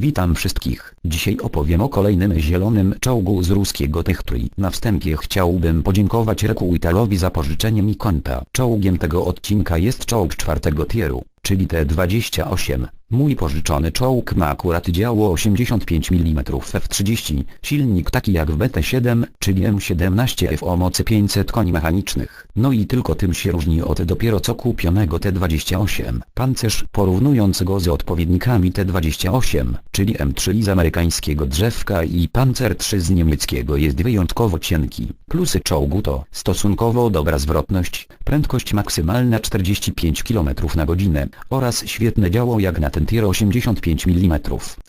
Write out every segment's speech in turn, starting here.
Witam wszystkich. Dzisiaj opowiem o kolejnym zielonym czołgu z ruskiego Techtri. Na wstępie chciałbym podziękować Reku Italowi za pożyczenie mi konta. Czołgiem tego odcinka jest czołg czwartego tieru, czyli T-28. Mój pożyczony czołg ma akurat działo 85 mm F-30, silnik taki jak w BT-7, czyli M17F o mocy 500 koni mechanicznych. No i tylko tym się różni od dopiero co kupionego T-28. Pancerz porównując go z odpowiednikami T-28, czyli M3 z amerykańskiego drzewka i Panzer III z niemieckiego jest wyjątkowo cienki. Plusy czołgu to stosunkowo dobra zwrotność, prędkość maksymalna 45 km na godzinę oraz świetne działo jak na ten tier 85 mm,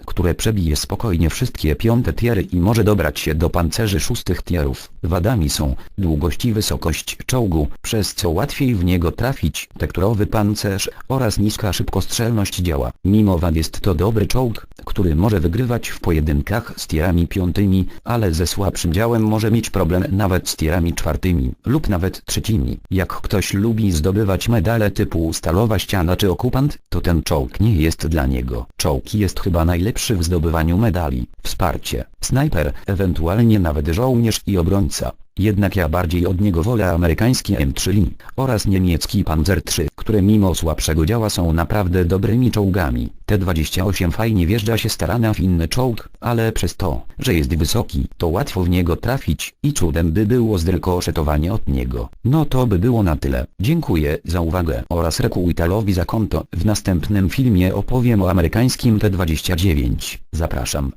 które przebije spokojnie wszystkie piąte tiery i może dobrać się do pancerzy szóstych tierów. Wadami są długość i wysokość czołgu, przez co łatwiej w niego trafić, tekturowy pancerz oraz niska szybkostrzelność działa. Mimo wad jest to dobry czołg, który może wygrywać w pojedynkach z tierami piątymi, ale ze słabszym działem może mieć problem nawet z tierami czwartymi lub nawet trzecimi. Jak ktoś lubi zdobywać medale typu stalowa ściana czy okupant, to ten czołg nie jest dla niego. Czołg jest chyba najlepszy w zdobywaniu medali. Wsparcie, snajper, ewentualnie nawet żołnierz i obrońca. Jednak ja bardziej od niego wolę amerykański M3 oraz niemiecki Panzer III, które mimo słabszego działa są naprawdę dobrymi czołgami. T-28 fajnie wjeżdża się starana w inny czołg, ale przez to, że jest wysoki, to łatwo w niego trafić i cudem by było zrykoszetowanie od niego. No to by było na tyle. Dziękuję za uwagę oraz Reku Italowi za konto. W następnym filmie opowiem o amerykańskim T-29. Zapraszam.